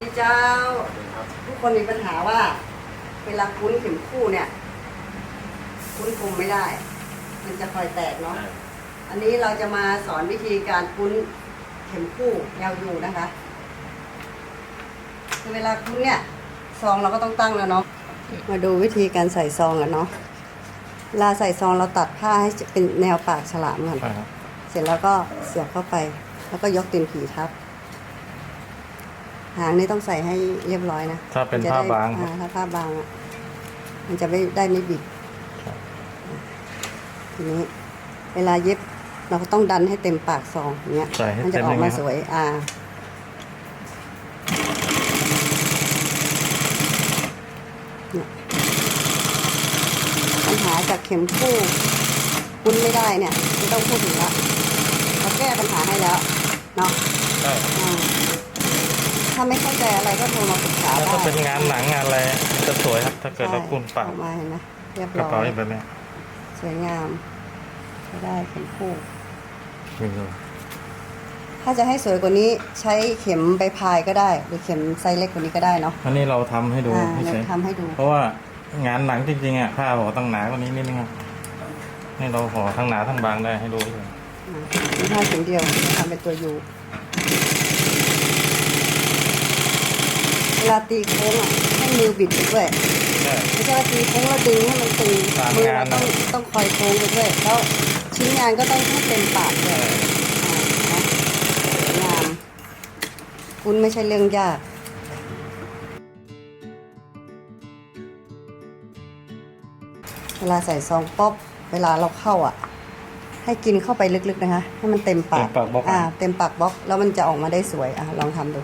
พี่เจ้า ทุกคนมีปัญหาว่า เวลาคุ้นเข็มคู่เนี่ย คุ้นคุมไม่ได้ มันจะคอยแตกเนาะอันนี้เราจะมาสอนวิธีการคุ้นเข็มคู่ยาวอยู่นะคะคือเวลาคุ้นเนี่ย ซองเราก็ต้องตั้งแล้วเนาะมาดูวิธีการใส่ซองกันเนาะเวลาใส่ซองเราตัดผ้าให้เป็นแนวปากฉลามก่อนอ่า เสร็จแล้วก็เสียบเข้าไป แล้วก็ยกตีนผีทับ หางนี่ต้องใส่ให้เรียบร้อยนะถ้าเป็นจะผ้าได้บางคอ่รับถ้าผ้าบางอะมันจะไม่ได้ไม่บิดครับ ทีนี้ เวลาเย็บเราก็ต้องดันให้เต็มปากซองอย่างเงี้ย ใส่ให้มัจะเต็มออกเลยมานะสวย อ่า เนี่ยปัญหาจากเข็มคู่ คุ้นไม่ได้เนี่ยไม่ต้องพูดถึงละ เราแก้ปัญหาให้แล้วเนาะใช่อ่าถ้าไม่เข้าใจอะไรก็โทรมาปรึกษาแล้วได้ถ้าเป็นงานหนังงานอะไรจะสวยครับ ถ้าเกิดเราคุ้นปากออกมาเห็นไหมเรียบกระร้อเป๋าย แบบนี้สวยงามใช้ได้เข็มคู่นี่เลยถ้าจะให้สวยกว่านี้ใช้เข็มใบพายก็ได้ หรือเข็มไซส์เล็กกว่านี้ก็ได้เนาะอันนี้เราทำให้ดูอ่าไม่เราใช่ทำให้ดู เพราะว่างานหนังจริงๆอะผ้าห่อตั้งหนากว่านี้นิดนึงครับนี่เราห่อทั้งหนาทั้งบางได้ให้ดูเลยอ่า มีผ้าเข็มเดียวทำเป็นตัวยูเวลาตีโค้งอะให้มือบิดไปด้วยใช่ ไม่ใช่ว่าตีโค้งแล้วดึงให้มันตึงตามมือเรางานต้องต้องคอยโค้งไปด้วยแล้วชิ้นงานก็ต้องให้เต็มปากด้วยอ่าสวยงามคุณไม่ใช่เรื่องยาก เวลาใส่ซองป๊อป เวลาเราเข้าอะ ให้กินเข้าไปลึกๆนะคะ ให้มันเต็มปากเต็มปากบล็อก อ่า เต็มปากบล็อก แล้วมันจะออกมาได้สวย อะ ลองทำดู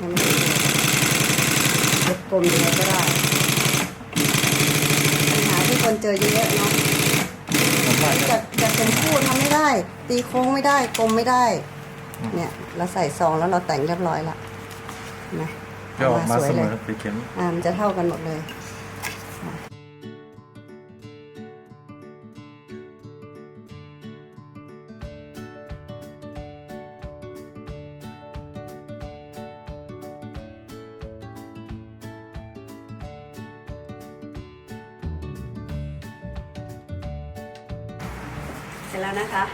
ยังไม่ได้เย็บกล มยังไงก็ได้ปัญหาที่คนเจอเยอะๆเนาะผมว่าจัดจัดเป็นคู่ทำไม่ได้ ตีโค้งไม่ได้กลมไม่ได้ เนี่ยเราใส่ซองแล้วเราแต่งเรียบร้อยละเห็นไหมจะออกมาสวเสยมเลยอสีเข็ม อ่ามันจะเท่ากันหมดเลย เสร็จแล้วนะคะ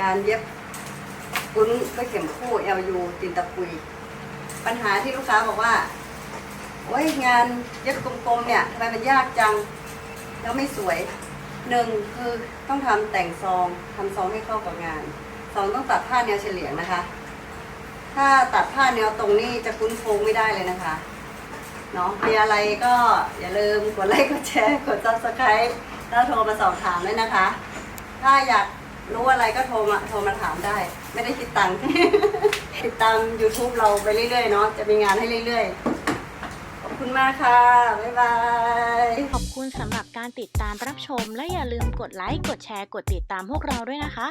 การเย็บกุ้นด้วยเข็มคู่ LU ตินตะปุย ปัญหาที่ลูกค้าบอกว่าโอ้ยงานเย็บกลมๆเนี่ยทำไมมันยากจัง แล้วไม่สวยหนึ่งคือต้องทำแต่งซองทำซองให้เข้ากับงานสองต้องตัดผ้าแนวเฉลียงนะคะ ถ้าตัดผ้าแนวตรงนี้จะคุ้นโค้งไม่ได้เลยนะคะเนาะมีอะไรก็อย่าลืมกดไลค์กดแชร์กด subscribe แล้วโทรมาสอบถามด้วยนะคะ ถ้าอยากรู้อะไรก็โทรมาโทรมาถามได้ ไม่ได้คิดตังค์ ติดตาม YouTube เราไปเรื่อยๆเนาะจะมีงานให้เรื่อยๆ ขอบคุณมากค่ะ บ๊ายบาย ขอบคุณสำหรับการติดตามรับชม และอย่าลืมกดไลค์ กดแชร์ กดติดตามพวกเราด้วยนะคะ